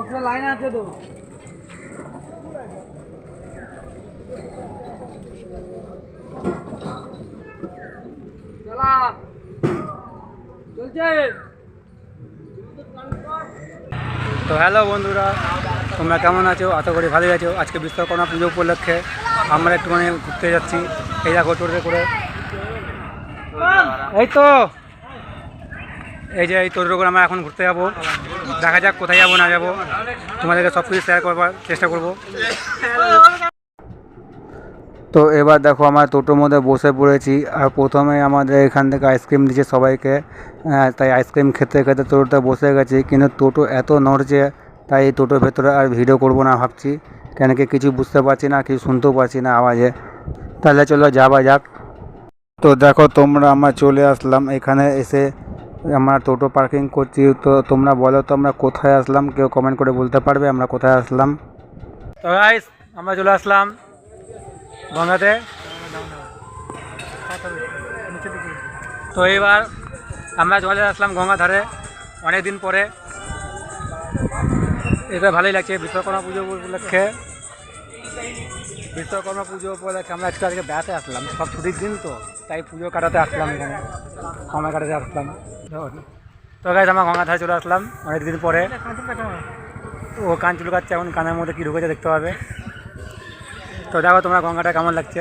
একটা লাইন আছে তো। তো হ্যালো বন্ধুরা, তোমরা কেমন আছো? আশা করি ভালোই আছো। আজকে বিশ্বকর্মা পুজো উপলক্ষে আমরা একটুখানি ঘুরতে যাচ্ছি। এই দেখো টোটোতে করে। এই তো। এই যে এই টোটো করে আমরা এখন ঘুরতে যাব। দেখা যাক কোথায় যাব, না যাব। তোমাদেরকে সব কিছু শেয়ার করবার চেষ্টা করব। তো এবার দেখো, আমার টোটোর মধ্যে বসে পড়েছি। আর প্রথমে আমাদের এখান থেকে আইসক্রিম দিচ্ছে সবাইকে। তাই আইসক্রিম খেতে খেতে টোটোতে বসে গেছি। কিন্তু টোটো এত নড়ছে, তাই টোটোর ভেতরে আর ভিডিও করব না ভাবছি। কেন কি কিছু বুঝতে পারছি না, কিছু শুনতেও পারছি না আওয়াজে। তাহলে চলো যাওয়া যাক। তো দেখো, তোমরা আমরা চলে আসলাম। এখানে এসে আমরা টোটো পার্কিং করছি, তো তোমরা বলো তো আমরা কোথায় আসলাম? কেউ কমেন্ট করে বলতে পারবে আমরা কোথায় আসলাম? তো গাইস আমরা চলে আসলাম গঙ্গাতে তো এবার আমরা চলে আসলাম গঙ্গা ধারে অনেক দিন পরে। এটা ভালোই লাগছে, বিশ্বকর্মা পুজো উপলক্ষে। বিশ্বকর্মা পুজো উপলক্ষে আমরা একটু আজকে বেড়াতে আসলাম। সব ছুটির দিন তো, তাই পুজো কাটাতে আসলাম এখানে। সময় কাটাতে আসলাম। তো গাইজ আমরা গঙ্গা ধারে চলে আসলাম, অনেক দিন পরে। ও কান চুল কাচ্ছে এখন কানের মধ্যে কী ঢুকেছে দেখতে পাবে। তো দেখো তোমরা গঙ্গাটা কেমন লাগছে।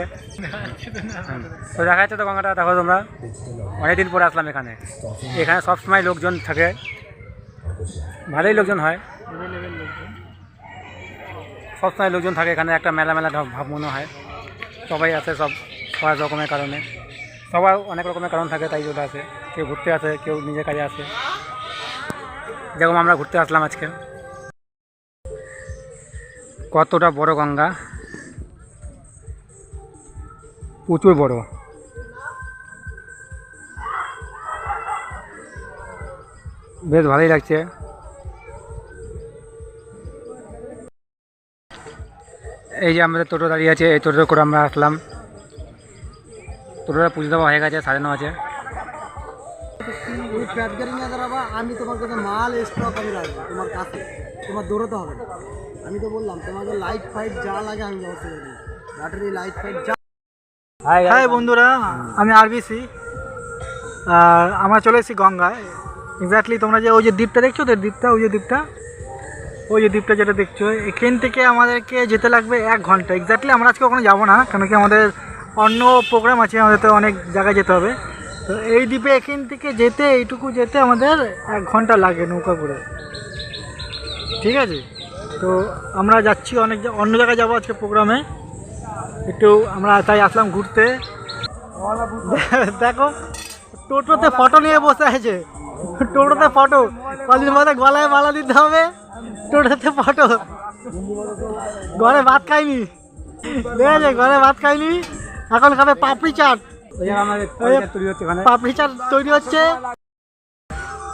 তো দেখা যাচ্ছে তো গঙ্গাটা, দেখো তোমরা। অনেকদিন পরে আসলাম এখানে। এখানে সবসময় লোকজন থাকে। ভালোই লোকজন হয়। সবসময় লোকজন থাকে এখানে, একটা মেলা মেলা ভাব মনে হয়। সবাই আসে সব, সবার রকমের কারণে। সবার অনেক রকমের কারণ থাকে, তাই চলে আসে কেউ ঘুরতে আসে, কেউ নিজের কাজে আসে। যেরকম আমরা ঘুরতে আসলাম আজকে। কতটা বড় গঙ্গা? প্রচুর বড়। বেশ ভালোই লাগছে। এই যে আমাদের টোটো দাঁড়িয়ে আছে এই টোটো করে আমরা আসলাম। টোটোটা পুজো দেওয়া হয়ে গেছে সাজানো আছে আমি তোমার কাছে মাল স্টক আমি রাখব তোমার কাছে। তোমার দৌড়াতে হবে না। আমি তো বললাম তোমাকে লাইট ফাইট যা লাগে আমি ব্যবস্থা করে ব্যাটারি লাইট ফাইট যা হাই হাই বন্ধুরা আমি আরবিসি আর আমরা চলে এসেছি গঙ্গায়। এক্স্যাক্টলি তোমরা যে ওই যে দ্বীপটা দেখছ তো দ্বীপটা ওই যে দ্বীপটা? ওই যে দ্বীপটা যেটা দেখছ, এখান থেকে আমাদেরকে যেতে লাগবে এক ঘণ্টা। এক্স্যাক্টলি আমরা আজকে ওখানে যাব না, কেন কি আমাদের অন্য প্রোগ্রাম আছে, আমাদের তো অনেক জায়গায় যেতে হবে। তো এই দ্বীপে এখান থেকে যেতে, এইটুকু যেতে আমাদের এক ঘণ্টা লাগে নৌকা করে। ঠিক আছে? তো আমরা যাচ্ছি অনেক অন্য জায়গায় যাব আজকে প্রোগ্রামে একটু আমরা তাই আসলাম ঘুরতে। দেখো, টোটোতে ফটো নিয়ে বসে আছে। টোটোতে ফটো কদিন বাদে গলায় মালা দিতে হবে। টোটোতে ফটো ঘরে ভাত খাইনি। দেখেছে ঘরে ভাত খাইনি। এখন খাবে পাপড়ি চাট। আমাদের পাপড়ি চাট তৈরি হচ্ছে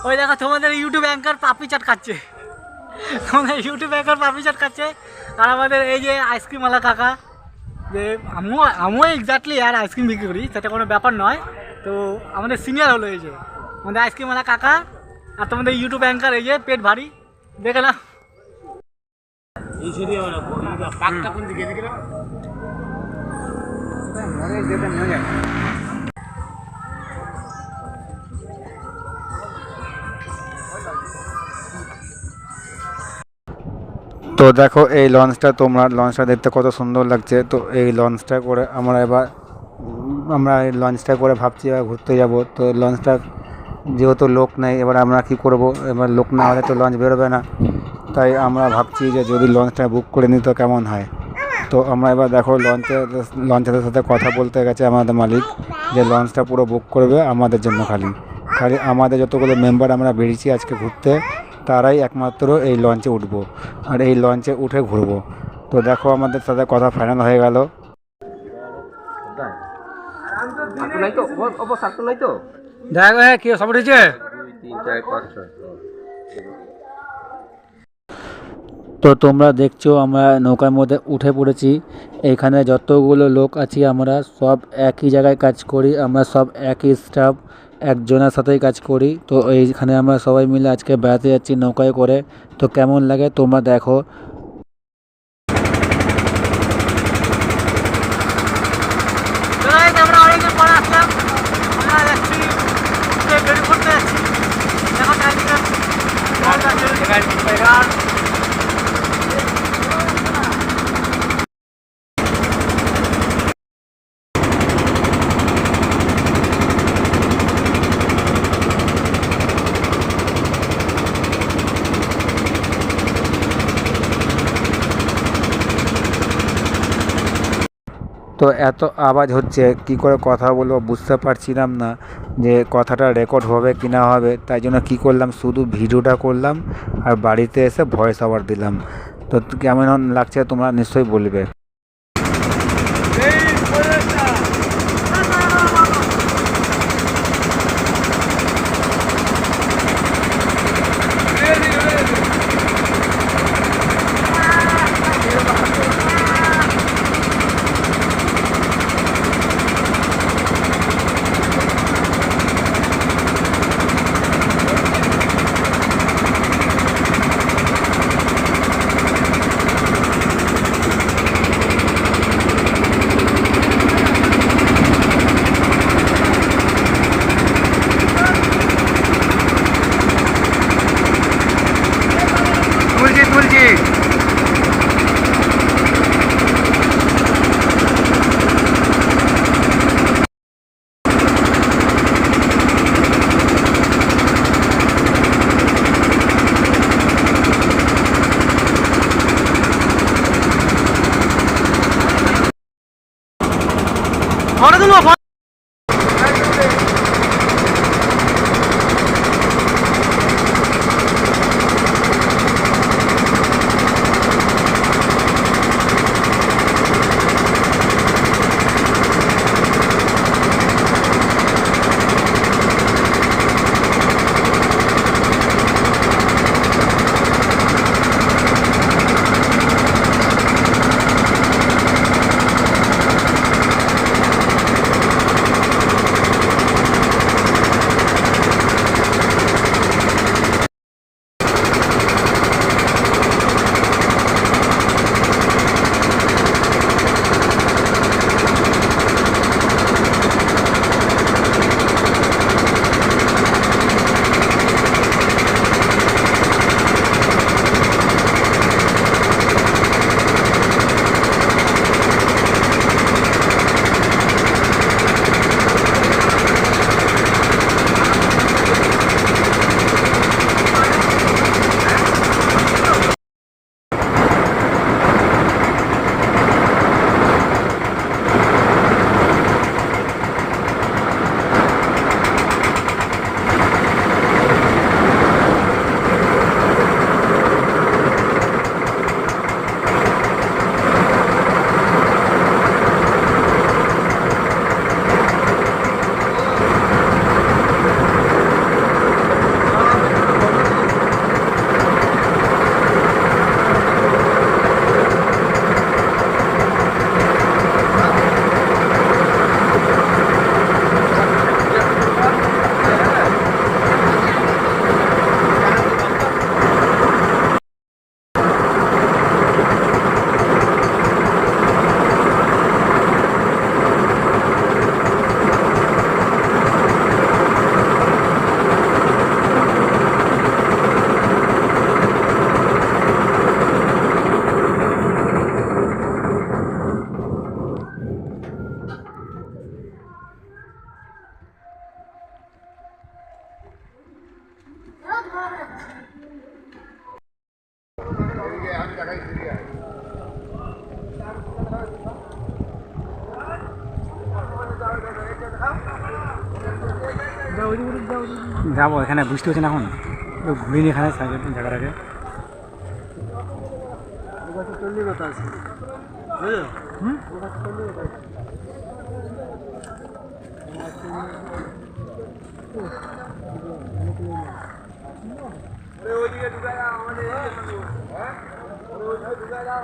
ওই দেখো তোমাদের ইউটিউব অ্যাঙ্কার পাপড়ি চাট খাচ্ছে। তোমাদের ইউটিউব অ্যাঙ্কার পাপড়ি চাট খাচ্ছে। আর আমাদের এই যে আইসক্রিমওয়ালা কাকা যে আমিও আমিও এক্স্যাক্টলি আর আইসক্রিম বিক্রি করি সেটা কোনো ব্যাপার নয়। তো আমাদের সিনিয়র হলো এই যে। আমাদের আইসক্রিমওয়ালা কাকা আর তোমাদের ইউটিউব অ্যাঙ্কার এই যে পেট ভারী। দেখে না তো দেখো, এই লঞ্চটা তোমরা, লঞ্চটা দেখতে কত সুন্দর লাগছে। তো এই লঞ্চটা করে আমরা এবার, আমরা এই লঞ্চটা করে ভাবছি এবার ঘুরতে যাব। তো লঞ্চটা যেহেতু লোক নেই, এবার আমরা কি করব? এবার লোক না হলে তো লঞ্চ বেরোবে না। তাই আমরা ভাবছি যে যদি লঞ্চটা বুক করে নিত কেমন হয়? তো আমরা এবার দেখো লঞ্চে লঞ্চের সাথে কথা বলতে গেছে আমাদের মালিক যে লঞ্চটা পুরো বুক করবে আমাদের জন্য খালি। খালি আমাদের যতগুলো মেম্বার আমরা বেরিয়েছি আজকে ঘুরতে তারাই একমাত্র এই লঞ্চে উঠবো আর এই লঞ্চে উঠে ঘুরবো। তো দেখো আমাদের সাথে কথা ফাইনাল হয়ে গেল। দেখো হ্যাঁ কি সব উঠেছে? তো তোমরা দেখছ আমরা নৌকার মধ্যে উঠে পড়েছি। এখানে যতগুলো লোক আছি আমরা সব একই জায়গায় কাজ করি আমরা সব একই স্টাফ একজনের সাথেই কাজ করি। তো এইখানে আমরা সবাই মিলে আজকে বেড়াতে যাচ্ছি নৌকায় করে। তো কেমন লাগে তোমরা দেখো। তো guys, আমরা অনেকদিন পরে আসলাম আমরা যাচ্ছি যে বেড়ি করতে যাচ্ছি দেখো চারিদিকে জল আছে, আর তো এত আওয়াজ হচ্ছে, কি করে কথা বলব বুঝতে পারছিলাম না যে কথাটা রেকর্ড হবে কি না হবে। তাই জন্য কী করলাম, শুধু ভিডিওটা করলাম আর বাড়িতে এসে ভয়েস ওভার দিলাম। তো কেমন লাগছে তোমরা নিশ্চয়ই বলবে। ফটো তুলবো যাব, এখানে বৃষ্টি হচ্ছে না এখন। ঘুরে নিয়ে এখানে জায়গাটাকে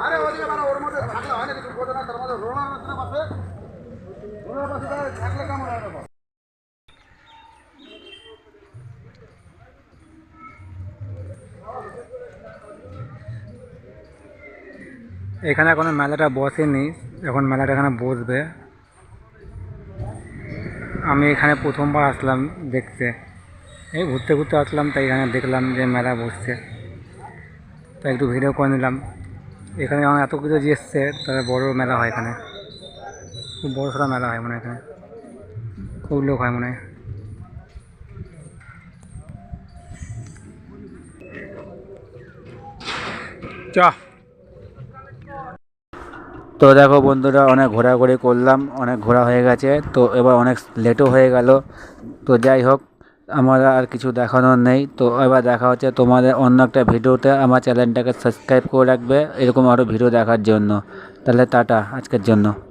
আরে ওদিকে মানে থাকলে হয় না কিছু না তার মধ্যে রোনার পাশে রোনার পাশে থাকলে কেমন হয় এখানে এখনও মেলাটা বসেনি, এখন মেলাটা এখানে বসবে। আমি এখানে প্রথমবার আসলাম দেখতে। এই ঘুরতে ঘুরতে আসলাম, তাই এখানে দেখলাম যে মেলা বসছে। তাই একটু ভিডিও করে নিলাম। এখানে যখন এত কিছু যে এসছে, তাহলে বড় মেলা হয় এখানে। খুব বড় সড়ো মেলা হয় মনে হয় এখানে। খুব লোক হয় মনে হয়। চ তো দেখো বন্ধুরা, অনেক ঘোরাঘুরি করলাম, অনেক ঘোরা হয়ে গেছে। তো এবার অনেক লেটও হয়ে গেল। তো যাই হোক, আমার আর কিছু দেখানোর নেই। তো এবার দেখা হচ্ছে তোমাদের অন্য একটা ভিডিওতে। আমার চ্যানেলটাকে সাবস্ক্রাইব করে রাখবে, এরকম আরও ভিডিও দেখার জন্য। তাহলে টাটা, আজকের জন্য।